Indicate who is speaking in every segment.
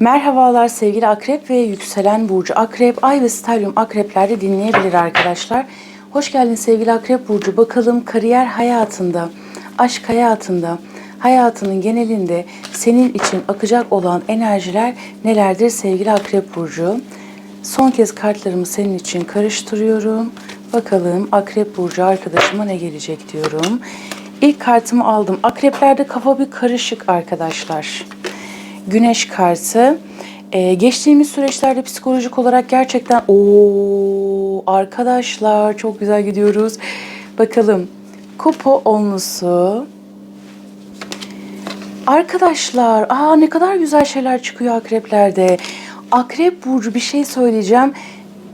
Speaker 1: Merhabalar sevgili akrep ve yükselen burcu akrep, ay ve stelyum akreplerde dinleyebilir arkadaşlar. Hoş geldin sevgili akrep burcu. Bakalım kariyer hayatında, aşk hayatında, hayatının genelinde senin için akacak olan enerjiler nelerdir sevgili akrep burcu? Son kez kartlarımı senin için karıştırıyorum. Bakalım akrep burcu arkadaşıma ne gelecek diyorum. İlk kartımı aldım. Akreplerde kafa bir karışık arkadaşlar. Güneş kartı. Ee, geçtiğimiz süreçlerde psikolojik olarak gerçekten o arkadaşlar çok güzel gidiyoruz. Bakalım. Kupa onlusu. Arkadaşlar, aa ne kadar güzel şeyler çıkıyor akreplerde. Akrep burcu bir şey söyleyeceğim.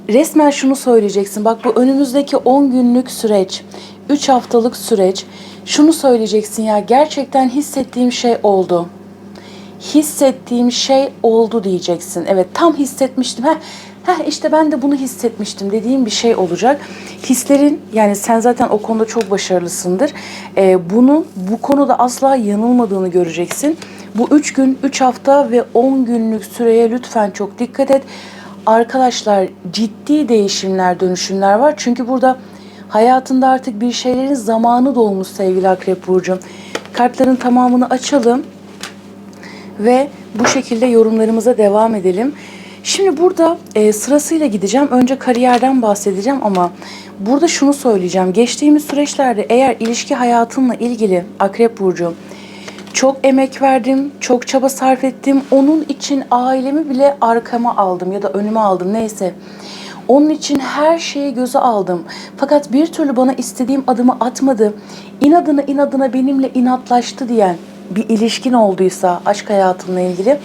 Speaker 1: Resmen şunu söyleyeceksin. Bak bu önümüzdeki 10 günlük süreç, 3 haftalık süreç. Şunu söyleyeceksin ya gerçekten hissettiğim şey oldu hissettiğim şey oldu diyeceksin. Evet tam hissetmiştim. Heh, heh işte ben de bunu hissetmiştim dediğim bir şey olacak. Hislerin yani sen zaten o konuda çok başarılısındır. Ee, bunu bu konuda asla yanılmadığını göreceksin. Bu 3 gün, 3 hafta ve 10 günlük süreye lütfen çok dikkat et. Arkadaşlar ciddi değişimler, dönüşümler var. Çünkü burada hayatında artık bir şeylerin zamanı dolmuş sevgili Akrep Burcu. Kartların tamamını açalım ve bu şekilde yorumlarımıza devam edelim. Şimdi burada e, sırasıyla gideceğim. Önce kariyerden bahsedeceğim ama burada şunu söyleyeceğim. Geçtiğimiz süreçlerde eğer ilişki hayatınla ilgili Akrep Burcu çok emek verdim, çok çaba sarf ettim. Onun için ailemi bile arkama aldım ya da önüme aldım neyse. Onun için her şeyi göze aldım. Fakat bir türlü bana istediğim adımı atmadı. İnadına inadına benimle inatlaştı diyen bir ilişkin olduysa aşk hayatınla ilgili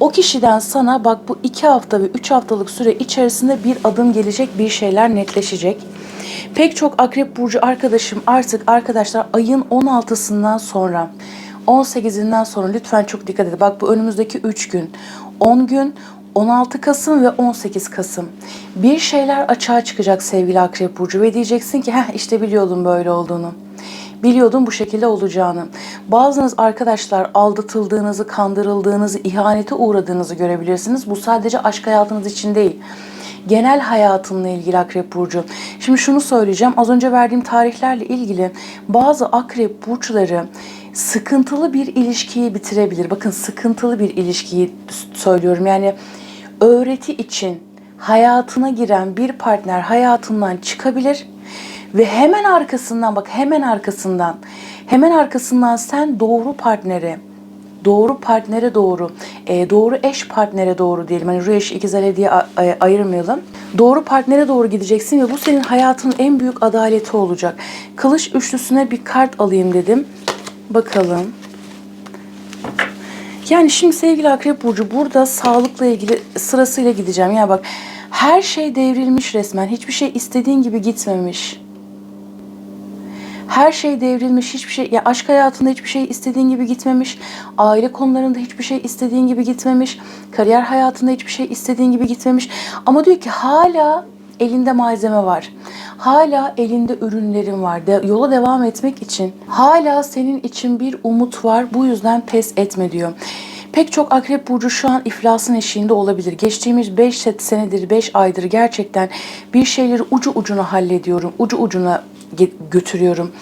Speaker 1: o kişiden sana bak bu iki hafta ve üç haftalık süre içerisinde bir adım gelecek bir şeyler netleşecek. Pek çok akrep burcu arkadaşım artık arkadaşlar ayın 16'sından sonra 18'inden sonra lütfen çok dikkat edin. Bak bu önümüzdeki 3 gün 10 gün 16 Kasım ve 18 Kasım. Bir şeyler açığa çıkacak sevgili Akrep Burcu ve diyeceksin ki Heh, işte biliyordum böyle olduğunu. Biliyordum bu şekilde olacağını. Bazınız arkadaşlar aldatıldığınızı, kandırıldığınızı, ihanete uğradığınızı görebilirsiniz. Bu sadece aşk hayatınız için değil. Genel hayatınla ilgili Akrep Burcu. Şimdi şunu söyleyeceğim. Az önce verdiğim tarihlerle ilgili bazı Akrep Burçları sıkıntılı bir ilişkiyi bitirebilir. Bakın sıkıntılı bir ilişkiyi söylüyorum. Yani öğreti için hayatına giren bir partner hayatından çıkabilir ve hemen arkasından bak hemen arkasından hemen arkasından sen doğru partnere doğru partnere doğru, e, doğru eş partnere doğru diyelim. Hani ruh eş ikiz alev diye ayırmayalım. Doğru partnere doğru gideceksin ve bu senin hayatının en büyük adaleti olacak. Kılıç üçlüsüne bir kart alayım dedim. Bakalım. Yani şimdi sevgili Akrep Burcu burada sağlıkla ilgili sırasıyla gideceğim. Ya bak her şey devrilmiş resmen. Hiçbir şey istediğin gibi gitmemiş. Her şey devrilmiş, hiçbir şey, ya aşk hayatında hiçbir şey istediğin gibi gitmemiş, aile konularında hiçbir şey istediğin gibi gitmemiş, kariyer hayatında hiçbir şey istediğin gibi gitmemiş. Ama diyor ki hala elinde malzeme var. Hala elinde ürünlerin var. De, yola devam etmek için hala senin için bir umut var. Bu yüzden pes etme diyor. Pek çok akrep burcu şu an iflasın eşiğinde olabilir. Geçtiğimiz 5 senedir, 5 aydır gerçekten bir şeyleri ucu ucuna hallediyorum. Ucu ucuna götürüyorum.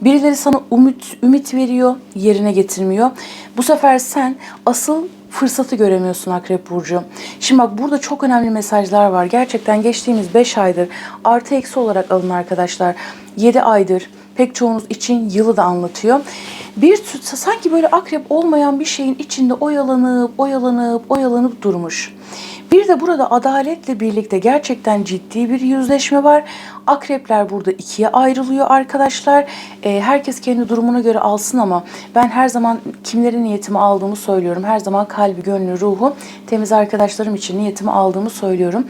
Speaker 1: Birileri sana umut ümit veriyor, yerine getirmiyor. Bu sefer sen asıl fırsatı göremiyorsun Akrep Burcu. Şimdi bak burada çok önemli mesajlar var. Gerçekten geçtiğimiz 5 aydır artı eksi olarak alın arkadaşlar. 7 aydır pek çoğunuz için yılı da anlatıyor. Bir tür- sanki böyle akrep olmayan bir şeyin içinde oyalanıp oyalanıp oyalanıp durmuş. Bir de burada adaletle birlikte gerçekten ciddi bir yüzleşme var. Akrepler burada ikiye ayrılıyor arkadaşlar. Ee, herkes kendi durumuna göre alsın ama ben her zaman kimlerin niyetimi aldığımı söylüyorum. Her zaman kalbi, gönlü, ruhu temiz arkadaşlarım için niyetimi aldığımı söylüyorum.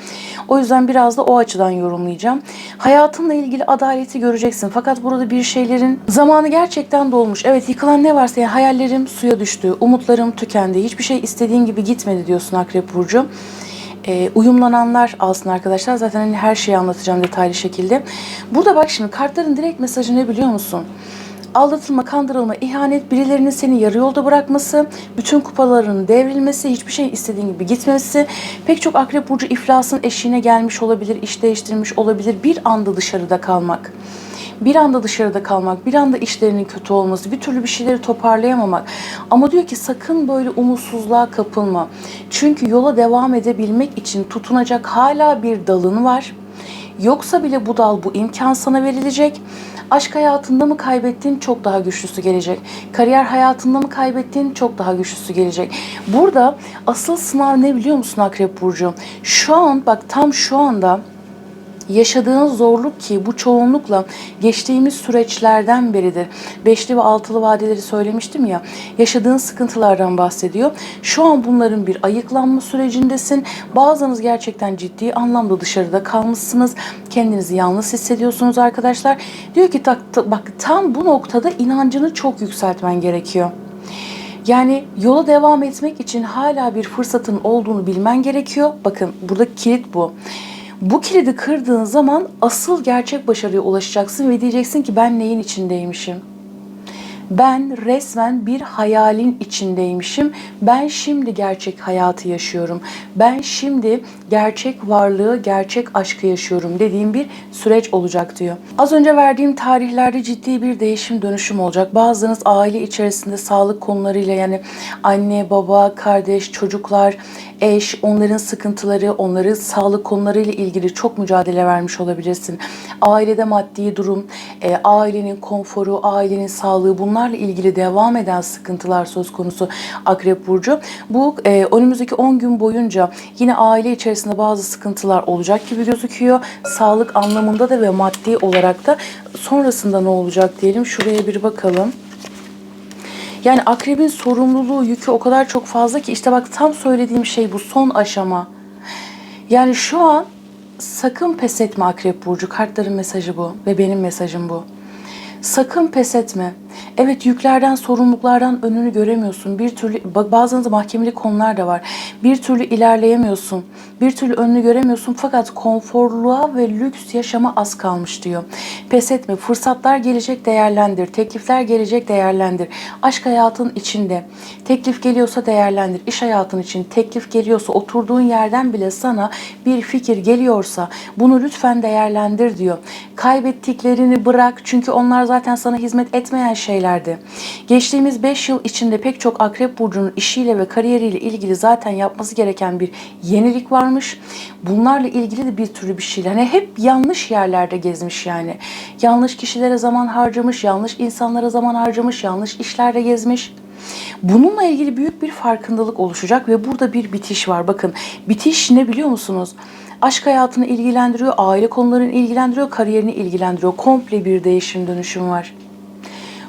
Speaker 1: O yüzden biraz da o açıdan yorumlayacağım. Hayatınla ilgili adaleti göreceksin. Fakat burada bir şeylerin zamanı gerçekten dolmuş. Evet yıkılan ne varsa yani hayallerim suya düştü, umutlarım tükendi. Hiçbir şey istediğin gibi gitmedi diyorsun Akrep Burcu. Ee, uyumlananlar alsın arkadaşlar. Zaten hani her şeyi anlatacağım detaylı şekilde. Burada bak şimdi kartların direkt mesajı ne biliyor musun? Aldatılma, kandırılma, ihanet, birilerinin seni yarı yolda bırakması, bütün kupaların devrilmesi, hiçbir şey istediğin gibi gitmesi, pek çok akrep burcu iflasın eşiğine gelmiş olabilir, iş değiştirmiş olabilir, bir anda dışarıda kalmak. Bir anda dışarıda kalmak, bir anda işlerinin kötü olması, bir türlü bir şeyleri toparlayamamak. Ama diyor ki sakın böyle umutsuzluğa kapılma. Çünkü yola devam edebilmek için tutunacak hala bir dalın var. Yoksa bile bu dal, bu imkan sana verilecek. Aşk hayatında mı kaybettiğin çok daha güçlüsü gelecek. Kariyer hayatında mı kaybettiğin çok daha güçlüsü gelecek. Burada asıl sınav ne biliyor musun Akrep Burcu? Şu an bak tam şu anda yaşadığın zorluk ki bu çoğunlukla geçtiğimiz süreçlerden beridir. Beşli ve altılı vadeleri söylemiştim ya. Yaşadığın sıkıntılardan bahsediyor. Şu an bunların bir ayıklanma sürecindesin. Bazınız gerçekten ciddi anlamda dışarıda kalmışsınız. Kendinizi yalnız hissediyorsunuz arkadaşlar. Diyor ki bak tam bu noktada inancını çok yükseltmen gerekiyor. Yani yola devam etmek için hala bir fırsatın olduğunu bilmen gerekiyor. Bakın burada kilit bu. Bu kilidi kırdığın zaman asıl gerçek başarıya ulaşacaksın ve diyeceksin ki ben neyin içindeymişim? Ben resmen bir hayalin içindeymişim. Ben şimdi gerçek hayatı yaşıyorum. Ben şimdi gerçek varlığı, gerçek aşkı yaşıyorum dediğim bir süreç olacak diyor. Az önce verdiğim tarihlerde ciddi bir değişim dönüşüm olacak. Bazılarınız aile içerisinde sağlık konularıyla yani anne, baba, kardeş, çocuklar, eş, onların sıkıntıları, onların sağlık konularıyla ilgili çok mücadele vermiş olabilirsin. Ailede maddi durum, e, ailenin konforu, ailenin sağlığı bunlarla ilgili devam eden sıkıntılar söz konusu Akrep Burcu. Bu e, önümüzdeki 10 gün boyunca yine aile içerisinde bazı sıkıntılar olacak gibi gözüküyor. Sağlık anlamında da ve maddi olarak da sonrasında ne olacak diyelim. Şuraya bir bakalım. Yani akrebin sorumluluğu, yükü o kadar çok fazla ki işte bak tam söylediğim şey bu son aşama. Yani şu an sakın pes etme akrep burcu. Kartların mesajı bu ve benim mesajım bu. Sakın pes etme. Evet yüklerden, sorumluluklardan önünü göremiyorsun. Bir türlü bak bazılarında mahkemeli konular da var. Bir türlü ilerleyemiyorsun. Bir türlü önünü göremiyorsun fakat konforluğa ve lüks yaşama az kalmış diyor. Pes etme. Fırsatlar gelecek değerlendir. Teklifler gelecek değerlendir. Aşk hayatın içinde. Teklif geliyorsa değerlendir. İş hayatın için teklif geliyorsa oturduğun yerden bile sana bir fikir geliyorsa bunu lütfen değerlendir diyor. Kaybettiklerini bırak çünkü onlar zaten sana hizmet etmeyen şeylerdi. Geçtiğimiz 5 yıl içinde pek çok akrep burcunun işiyle ve kariyeriyle ilgili zaten yapması gereken bir yenilik varmış. Bunlarla ilgili de bir türlü bir şeyler. Hani hep yanlış yerlerde gezmiş yani. Yanlış kişilere zaman harcamış, yanlış insanlara zaman harcamış, yanlış işlerde gezmiş. Bununla ilgili büyük bir farkındalık oluşacak ve burada bir bitiş var. Bakın bitiş ne biliyor musunuz? Aşk hayatını ilgilendiriyor, aile konularını ilgilendiriyor, kariyerini ilgilendiriyor. Komple bir değişim dönüşüm var.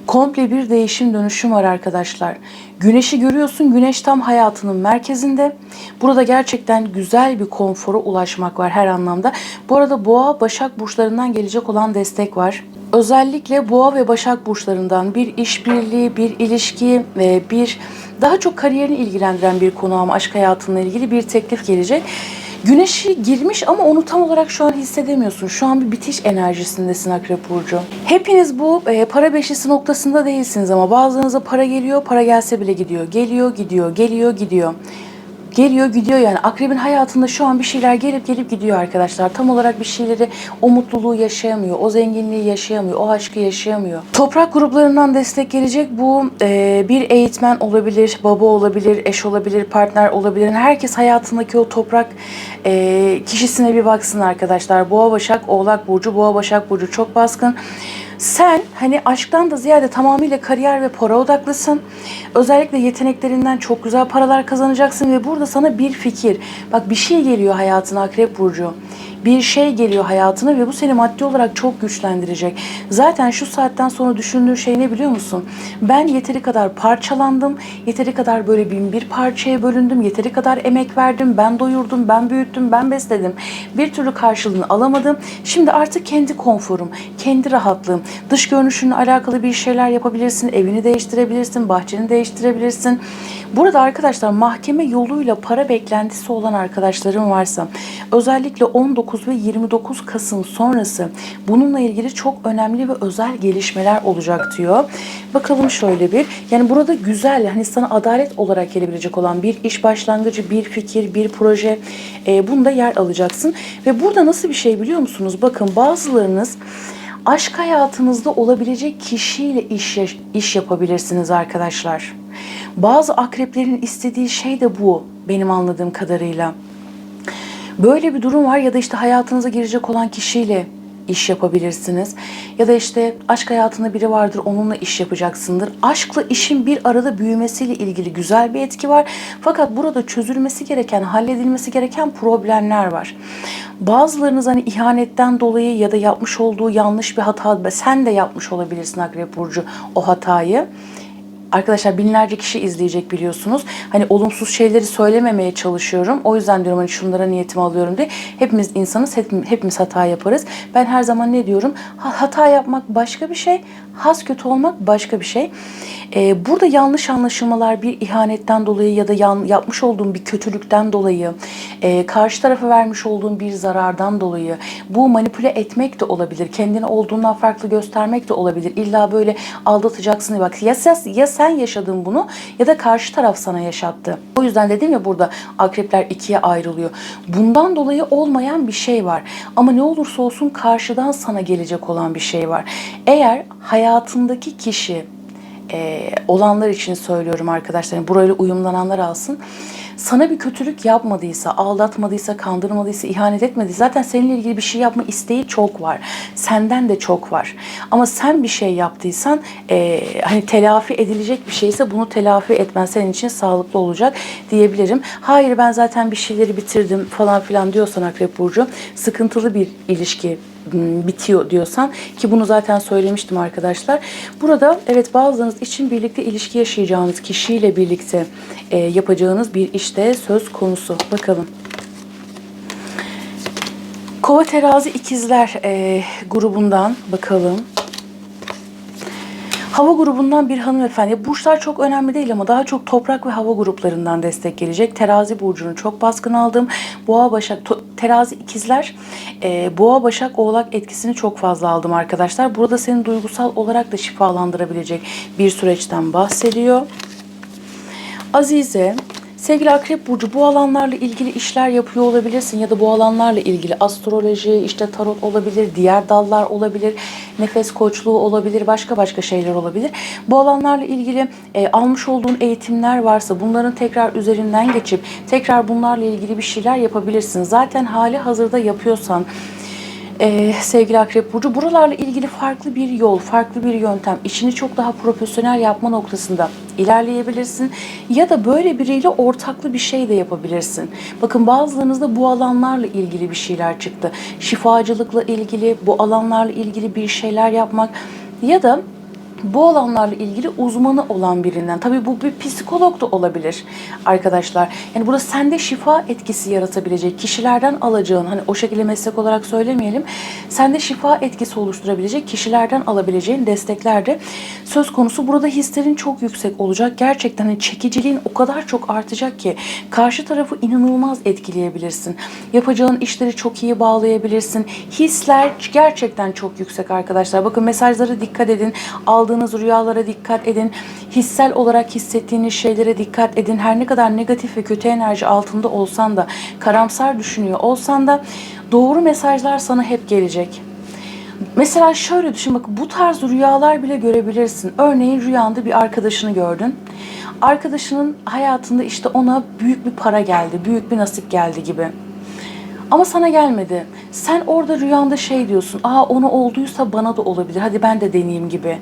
Speaker 1: Komple bir değişim dönüşüm var arkadaşlar. Güneşi görüyorsun. Güneş tam hayatının merkezinde. Burada gerçekten güzel bir konfora ulaşmak var her anlamda. Bu arada Boğa, Başak burçlarından gelecek olan destek var. Özellikle Boğa ve Başak burçlarından bir işbirliği, bir ilişki ve bir daha çok kariyerini ilgilendiren bir konu ama aşk hayatınla ilgili bir teklif gelecek. Güneşi girmiş ama onu tam olarak şu an hissedemiyorsun. Şu an bir bitiş enerjisindesin Akrep Burcu. Hepiniz bu e, para beşlisi noktasında değilsiniz ama bazılarınıza para geliyor, para gelse bile gidiyor. Geliyor, gidiyor, geliyor, gidiyor. Geliyor gidiyor yani akrebin hayatında şu an bir şeyler gelip gelip gidiyor arkadaşlar. Tam olarak bir şeyleri o mutluluğu yaşayamıyor, o zenginliği yaşayamıyor, o aşkı yaşayamıyor. Toprak gruplarından destek gelecek bu e, bir eğitmen olabilir, baba olabilir, eş olabilir, partner olabilir. Herkes hayatındaki o toprak e, kişisine bir baksın arkadaşlar. Boğa Başak, Oğlak Burcu, Boğa Başak Burcu çok baskın. Sen hani aşktan da ziyade tamamıyla kariyer ve para odaklısın. Özellikle yeteneklerinden çok güzel paralar kazanacaksın ve burada sana bir fikir. Bak bir şey geliyor hayatına Akrep Burcu. Bir şey geliyor hayatına ve bu seni maddi olarak çok güçlendirecek. Zaten şu saatten sonra düşündüğün şey ne biliyor musun? Ben yeteri kadar parçalandım. Yeteri kadar böyle bin bir parçaya bölündüm. Yeteri kadar emek verdim. Ben doyurdum, ben büyüttüm, ben besledim. Bir türlü karşılığını alamadım. Şimdi artık kendi konforum, kendi rahatlığım, dış görünüş görünüşünle alakalı bir şeyler yapabilirsin. Evini değiştirebilirsin, bahçeni değiştirebilirsin. Burada arkadaşlar mahkeme yoluyla para beklentisi olan arkadaşlarım varsa özellikle 19 ve 29 Kasım sonrası bununla ilgili çok önemli ve özel gelişmeler olacak diyor. Bakalım şöyle bir. Yani burada güzel hani sana adalet olarak gelebilecek olan bir iş başlangıcı, bir fikir, bir proje e, bunda yer alacaksın. Ve burada nasıl bir şey biliyor musunuz? Bakın bazılarınız aşk hayatınızda olabilecek kişiyle iş, iş yapabilirsiniz arkadaşlar. Bazı akreplerin istediği şey de bu benim anladığım kadarıyla. Böyle bir durum var ya da işte hayatınıza girecek olan kişiyle iş yapabilirsiniz. Ya da işte aşk hayatında biri vardır onunla iş yapacaksındır. Aşkla işin bir arada büyümesiyle ilgili güzel bir etki var. Fakat burada çözülmesi gereken, halledilmesi gereken problemler var. Bazılarınız hani ihanetten dolayı ya da yapmış olduğu yanlış bir hata, sen de yapmış olabilirsin Akrep Burcu o hatayı. Arkadaşlar binlerce kişi izleyecek biliyorsunuz. Hani olumsuz şeyleri söylememeye çalışıyorum. O yüzden diyorum hani şunlara niyetimi alıyorum diye. Hepimiz insanız, hepimiz hata yaparız. Ben her zaman ne diyorum? Hata yapmak başka bir şey, has kötü olmak başka bir şey. Ee, burada yanlış anlaşılmalar bir ihanetten dolayı ya da yan, yapmış olduğum bir kötülükten dolayı, e, karşı tarafa vermiş olduğum bir zarardan dolayı bu manipüle etmek de olabilir. Kendini olduğundan farklı göstermek de olabilir. İlla böyle aldatacaksın diye bak ya, ya sen yaşadın bunu ya da karşı taraf sana yaşattı. O yüzden dedim ya burada akrepler ikiye ayrılıyor. Bundan dolayı olmayan bir şey var. Ama ne olursa olsun karşıdan sana gelecek olan bir şey var. Eğer hayatındaki kişi e, olanlar için söylüyorum arkadaşlar. Burayla uyumlananlar alsın. Sana bir kötülük yapmadıysa, aldatmadıysa, kandırmadıysa, ihanet etmediyse zaten seninle ilgili bir şey yapma isteği çok var. Senden de çok var. Ama sen bir şey yaptıysan e, hani telafi edilecek bir şeyse bunu telafi etmen senin için sağlıklı olacak diyebilirim. Hayır ben zaten bir şeyleri bitirdim falan filan diyorsan Akrep Burcu sıkıntılı bir ilişki bitiyor diyorsan ki bunu zaten söylemiştim arkadaşlar. Burada evet bazılarınız için birlikte ilişki yaşayacağınız kişiyle birlikte e, yapacağınız bir işte söz konusu. Bakalım. Kova terazi ikizler e, grubundan bakalım. Hava grubundan bir hanımefendi. Burçlar çok önemli değil ama daha çok toprak ve hava gruplarından destek gelecek. Terazi burcunu çok baskın aldım. Boğa, Başak, Terazi ikizler, e, Boğa, Başak, Oğlak etkisini çok fazla aldım arkadaşlar. Burada seni duygusal olarak da şifalandırabilecek bir süreçten bahsediyor. Azize, Sevgili Akrep Burcu bu alanlarla ilgili işler yapıyor olabilirsin ya da bu alanlarla ilgili astroloji, işte tarot olabilir, diğer dallar olabilir, nefes koçluğu olabilir, başka başka şeyler olabilir. Bu alanlarla ilgili e, almış olduğun eğitimler varsa bunların tekrar üzerinden geçip tekrar bunlarla ilgili bir şeyler yapabilirsin. Zaten hali hazırda yapıyorsan ee, sevgili Akrep Burcu. Buralarla ilgili farklı bir yol, farklı bir yöntem, işini çok daha profesyonel yapma noktasında ilerleyebilirsin. Ya da böyle biriyle ortaklı bir şey de yapabilirsin. Bakın bazılarınızda bu alanlarla ilgili bir şeyler çıktı. Şifacılıkla ilgili, bu alanlarla ilgili bir şeyler yapmak ya da bu alanlarla ilgili uzmanı olan birinden. Tabii bu bir psikolog da olabilir arkadaşlar. Yani burada sende şifa etkisi yaratabilecek kişilerden alacağın hani o şekilde meslek olarak söylemeyelim. Sende şifa etkisi oluşturabilecek kişilerden alabileceğin destekler de söz konusu. Burada hislerin çok yüksek olacak. Gerçekten hani çekiciliğin o kadar çok artacak ki karşı tarafı inanılmaz etkileyebilirsin. Yapacağın işleri çok iyi bağlayabilirsin. Hisler gerçekten çok yüksek arkadaşlar. Bakın mesajlara dikkat edin. Aldığınız aldığınız rüyalara dikkat edin. Hissel olarak hissettiğiniz şeylere dikkat edin. Her ne kadar negatif ve kötü enerji altında olsan da, karamsar düşünüyor olsan da doğru mesajlar sana hep gelecek. Mesela şöyle düşün bak bu tarz rüyalar bile görebilirsin. Örneğin rüyanda bir arkadaşını gördün. Arkadaşının hayatında işte ona büyük bir para geldi, büyük bir nasip geldi gibi. Ama sana gelmedi. Sen orada rüyanda şey diyorsun. Aa onu olduysa bana da olabilir. Hadi ben de deneyeyim gibi.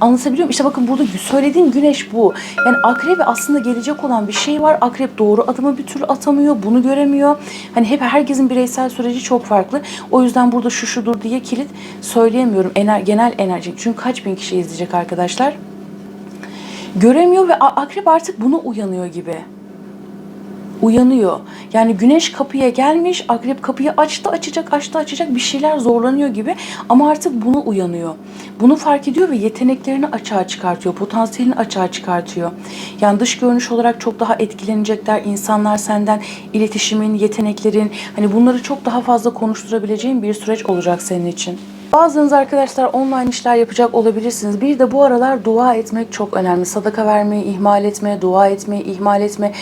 Speaker 1: Anlatabiliyor muyum? İşte bakın burada söylediğim güneş bu. Yani akrebe aslında gelecek olan bir şey var. Akrep doğru adımı bir türlü atamıyor. Bunu göremiyor. Hani hep herkesin bireysel süreci çok farklı. O yüzden burada şu şudur diye kilit söyleyemiyorum. Ener, genel enerji. Çünkü kaç bin kişi izleyecek arkadaşlar? Göremiyor ve akrep artık buna uyanıyor gibi uyanıyor. Yani güneş kapıya gelmiş, akrep kapıyı açtı açacak, açtı açacak bir şeyler zorlanıyor gibi ama artık bunu uyanıyor. Bunu fark ediyor ve yeteneklerini açığa çıkartıyor, potansiyelini açığa çıkartıyor. Yani dış görünüş olarak çok daha etkilenecekler insanlar senden iletişimin, yeteneklerin hani bunları çok daha fazla konuşturabileceğin bir süreç olacak senin için. Bazınız arkadaşlar online işler yapacak olabilirsiniz. Bir de bu aralar dua etmek çok önemli. Sadaka vermeyi ihmal etme, dua etmeyi ihmal etme.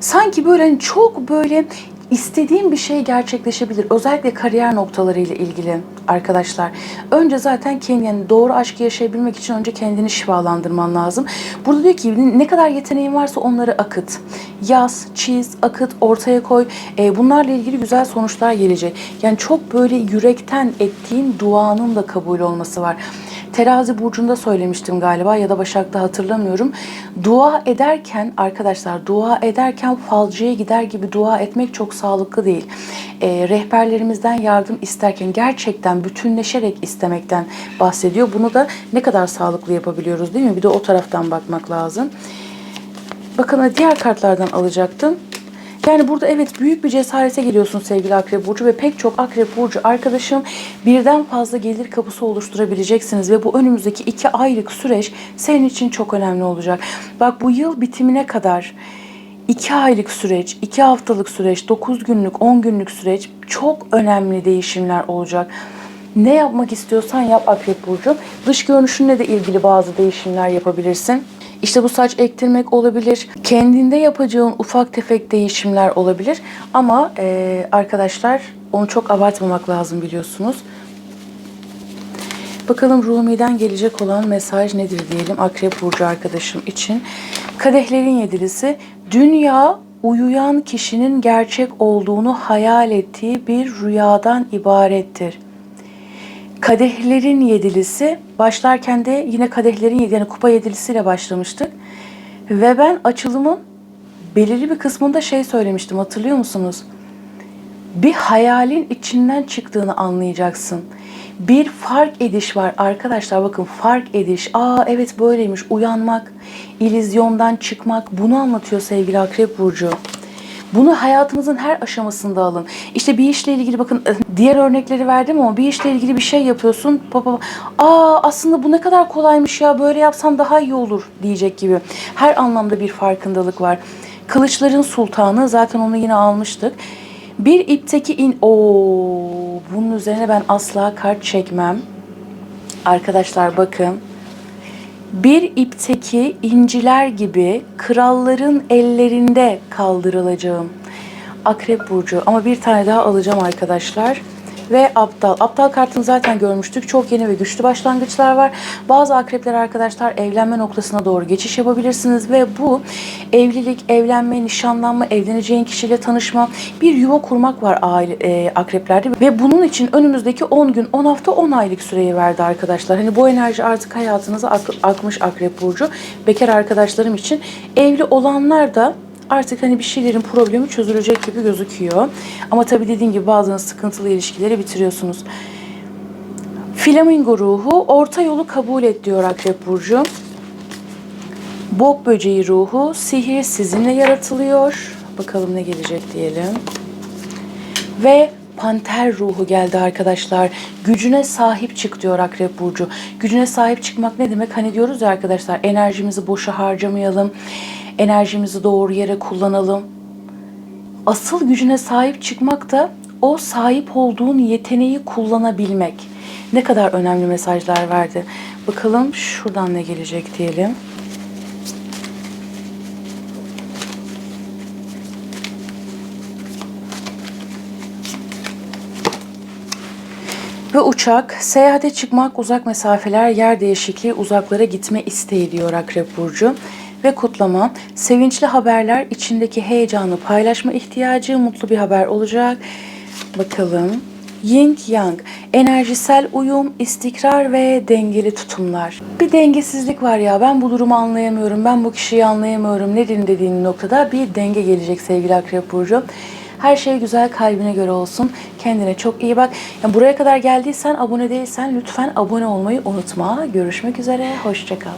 Speaker 1: Sanki böyle hani çok böyle istediğim bir şey gerçekleşebilir. Özellikle kariyer noktaları ile ilgili arkadaşlar. Önce zaten kendini doğru aşkı yaşayabilmek için önce kendini şifalandırman lazım. Burada diyor ki ne kadar yeteneğin varsa onları akıt. Yaz, çiz, akıt, ortaya koy. E, bunlarla ilgili güzel sonuçlar gelecek. Yani çok böyle yürekten ettiğin duanın da kabul olması var. Terazi burcunda söylemiştim galiba ya da Başak'ta hatırlamıyorum. Dua ederken arkadaşlar dua ederken falcıya gider gibi dua etmek çok sağlıklı değil. E, rehberlerimizden yardım isterken gerçekten bütünleşerek istemekten bahsediyor. Bunu da ne kadar sağlıklı yapabiliyoruz değil mi? Bir de o taraftan bakmak lazım. Bakın diğer kartlardan alacaktım. Yani burada evet büyük bir cesarete geliyorsun sevgili Akrep Burcu ve pek çok Akrep Burcu arkadaşım birden fazla gelir kapısı oluşturabileceksiniz ve bu önümüzdeki iki aylık süreç senin için çok önemli olacak. Bak bu yıl bitimine kadar iki aylık süreç, iki haftalık süreç, 9 günlük, 10 günlük süreç çok önemli değişimler olacak. Ne yapmak istiyorsan yap Akrep Burcu. Dış görünüşünle de ilgili bazı değişimler yapabilirsin. İşte bu saç ektirmek olabilir. Kendinde yapacağın ufak tefek değişimler olabilir. Ama e, arkadaşlar onu çok abartmamak lazım biliyorsunuz. Bakalım Rumi'den gelecek olan mesaj nedir diyelim Akrep Burcu arkadaşım için. Kadehlerin yedilisi. Dünya uyuyan kişinin gerçek olduğunu hayal ettiği bir rüyadan ibarettir. Kadehlerin yedilisi başlarken de yine kadehlerin yedi yani kupa yedilisiyle başlamıştık. Ve ben açılımın belirli bir kısmında şey söylemiştim hatırlıyor musunuz? Bir hayalin içinden çıktığını anlayacaksın. Bir fark ediş var arkadaşlar bakın fark ediş. Aa evet böyleymiş uyanmak, ilizyondan çıkmak bunu anlatıyor sevgili Akrep Burcu. Bunu hayatımızın her aşamasında alın. İşte bir işle ilgili bakın diğer örnekleri verdim ama bir işle ilgili bir şey yapıyorsun. Baba, aa aslında bu ne kadar kolaymış ya böyle yapsam daha iyi olur diyecek gibi. Her anlamda bir farkındalık var. Kılıçların sultanı zaten onu yine almıştık. Bir ipteki in... o bunun üzerine ben asla kart çekmem. Arkadaşlar bakın. Bir ipteki inciler gibi kralların ellerinde kaldırılacağım. Akrep burcu ama bir tane daha alacağım arkadaşlar ve aptal. Aptal kartını zaten görmüştük. Çok yeni ve güçlü başlangıçlar var. Bazı akrepler arkadaşlar evlenme noktasına doğru geçiş yapabilirsiniz ve bu evlilik, evlenme, nişanlanma, evleneceğin kişiyle tanışma, bir yuva kurmak var aile, e, akreplerde ve bunun için önümüzdeki 10 gün, 10 hafta, 10 aylık süreyi verdi arkadaşlar. Hani bu enerji artık hayatınıza ak- akmış akrep burcu. Bekar arkadaşlarım için evli olanlar da artık hani bir şeylerin problemi çözülecek gibi gözüküyor. Ama tabii dediğim gibi bazen sıkıntılı ilişkileri bitiriyorsunuz. Flamingo ruhu orta yolu kabul et diyor Akrep Burcu. Bok böceği ruhu sihir sizinle yaratılıyor. Bakalım ne gelecek diyelim. Ve panter ruhu geldi arkadaşlar. Gücüne sahip çık diyor Akrep Burcu. Gücüne sahip çıkmak ne demek? Hani diyoruz ya arkadaşlar enerjimizi boşa harcamayalım. Enerjimizi doğru yere kullanalım. Asıl gücüne sahip çıkmak da o sahip olduğun yeteneği kullanabilmek. Ne kadar önemli mesajlar verdi. Bakalım şuradan ne gelecek diyelim. Ve uçak, seyahate çıkmak, uzak mesafeler, yer değişikliği, uzaklara gitme isteği diyor Akrep Burcu. Ve kutlama, sevinçli haberler, içindeki heyecanı paylaşma ihtiyacı, mutlu bir haber olacak. Bakalım. Yin Yang, enerjisel uyum, istikrar ve dengeli tutumlar. Bir dengesizlik var ya ben bu durumu anlayamıyorum, ben bu kişiyi anlayamıyorum. Nedir dediğin noktada bir denge gelecek sevgili Akrep Burcu. Her şey güzel kalbine göre olsun. Kendine çok iyi bak. Yani buraya kadar geldiysen abone değilsen lütfen abone olmayı unutma. Görüşmek üzere. Hoşçakal.